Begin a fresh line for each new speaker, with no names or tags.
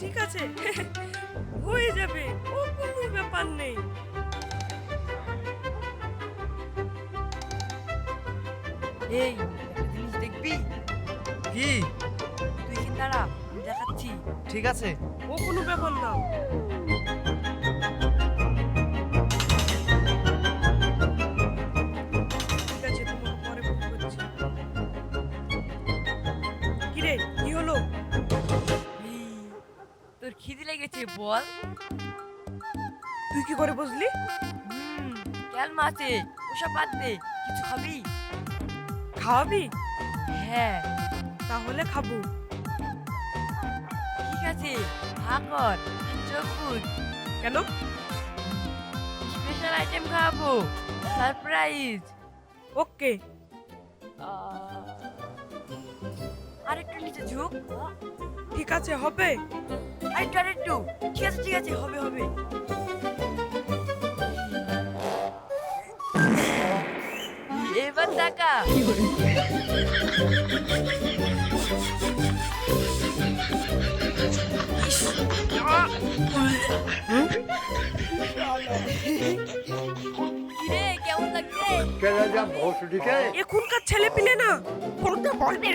ঠিক আছে। হয়ে যাবে ও কোনো ব্যাপার নেই।
এই জিনিস দেখবি?
কি?
তুই এখানে দাঁড়া আমি দেখাচ্ছি।
ঠিক আছে।
ও কোনো ব্যাপার না। ঠিক আছে তোমাকে পরে ফোন করছি। কিরে কি হলো?
তোর খিদে লেগেছে বল।
তুই কি করে বুঝলি?
হুম কেন মাছে ওসব বাদ দে কিছু খাবি?
খাওয়াবি?
হ্যাঁ।
তাহলে খাব।
ঠিক আছে কর চোখ
কেন?
স্পেশাল আইটেম খাওয়াবো সারপ্রাইজ।
ওকে।
আর একটু নিচে ঝুঁক।
ঠিক আছে হবে।
আরেকটু আরেকটু ঠিক আছে ঠিক আছে হবে হবে। এবার টাকা। কেমন লাগছে?
এখনকার ছেলে পিলে না বলতে বলবে